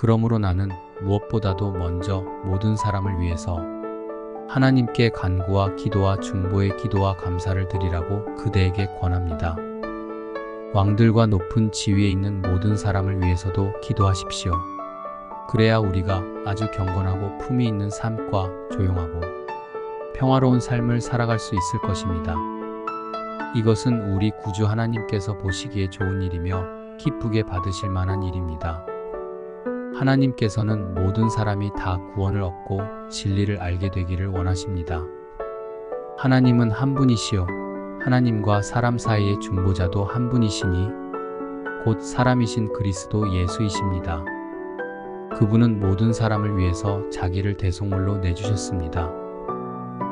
그러므로 나는 무엇보다도 먼저 모든 사람을 위해서 하나님께 간구와 기도와 중보의 기도와 감사를 드리라고 그대에게 권합니다. 왕들과 높은 지위에 있는 모든 사람을 위해서도 기도하십시오. 그래야 우리가 아주 경건하고 품위 있는 삶과 조용하고 평화로운 삶을 살아갈 수 있을 것입니다. 이것은 우리 구주 하나님께서 보시기에 좋은 일이며 기쁘게 받으실 만한 일입니다. 하나님께서는 모든 사람이 다 구원을 얻고 진리를 알게 되기를 원하십니다. 하나님은 한 분이시요. 하나님과 사람 사이의 중보자도 한 분이시니 곧 사람이신 그리스도 예수이십니다. 그분은 모든 사람을 위해서 자기를 대속물로 내주셨습니다.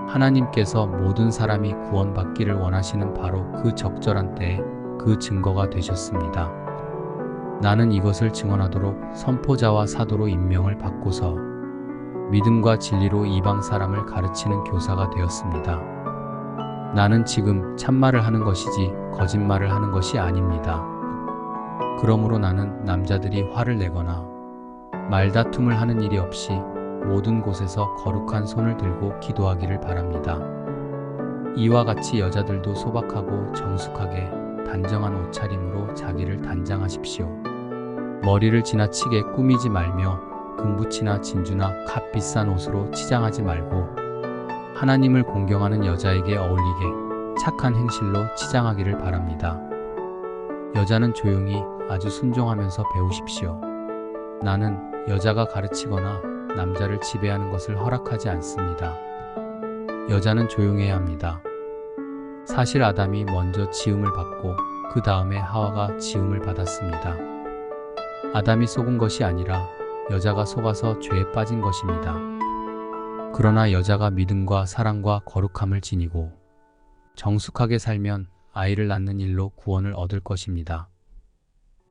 하나님께서 모든 사람이 구원받기를 원하시는 바로 그 적절한 때에 그 증거가 되셨습니다. 나는 이것을 증언하도록 선포자와 사도로 임명을 받고서 믿음과 진리로 이방 사람을 가르치는 교사가 되었습니다. 나는 지금 참말을 하는 것이지 거짓말을 하는 것이 아닙니다. 그러므로 나는 남자들이 화를 내거나 말다툼을 하는 일이 없이 모든 곳에서 거룩한 손을 들고 기도하기를 바랍니다. 이와 같이 여자들도 소박하고 정숙하게 단정한 옷차림으로 자기를 단장하십시오. 머리를 지나치게 꾸미지 말며 금붙이나 진주나 값 비싼 옷으로 치장하지 말고 하나님을 공경하는 여자에게 어울리게 착한 행실로 치장하기를 바랍니다. 여자는 조용히 아주 순종하면서 배우십시오. 나는 여자가 가르치거나 남자를 지배하는 것을 허락하지 않습니다. 여자는 조용해야 합니다. 사실 아담이 먼저 지음을 받고 그 다음에 하와가 지음을 받았습니다. 아담이 속은 것이 아니라 여자가 속아서 죄에 빠진 것입니다. 그러나 여자가 믿음과 사랑과 거룩함을 지니고 정숙하게 살면 아이를 낳는 일로 구원을 얻을 것입니다.